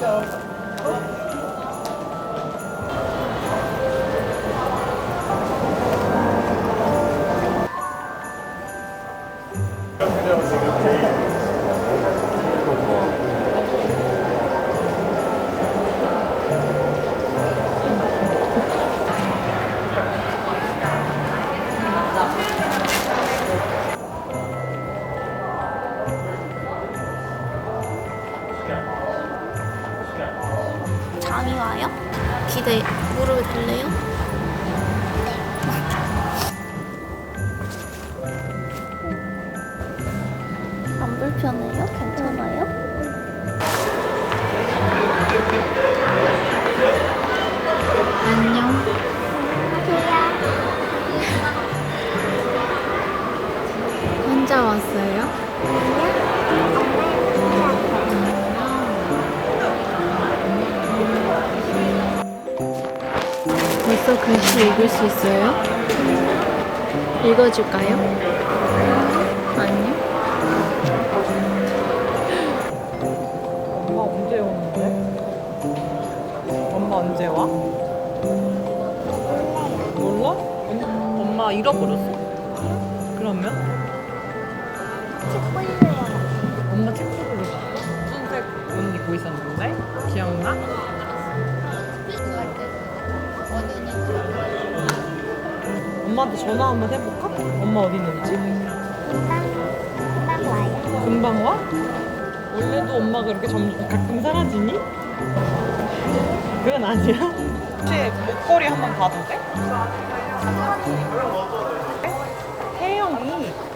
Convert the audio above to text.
Ciao. 감이 와요? 기대 무릎에 될래요? 네. 안 불편해요? 괜찮아요? 안녕. 혼자 왔어. 벌써 글씨 읽을 수 있어요? 읽어줄까요? 아니요. 엄마 언제 오는데? 엄마 언제 와? 몰라? 엄- 엄마 잃어버렸어? 그러면? 엄마 책 보고 있었어? 순색 옷 입고 있었는데? 기억나? 엄마한테 전화 한번 해볼까? 엄마 어디 있는지? 금방 와? 원래도 엄마가 이렇게 점, 가끔 사라지니? 그건 아니야? 혹시 목걸이 한번 봐도 돼? 혜영이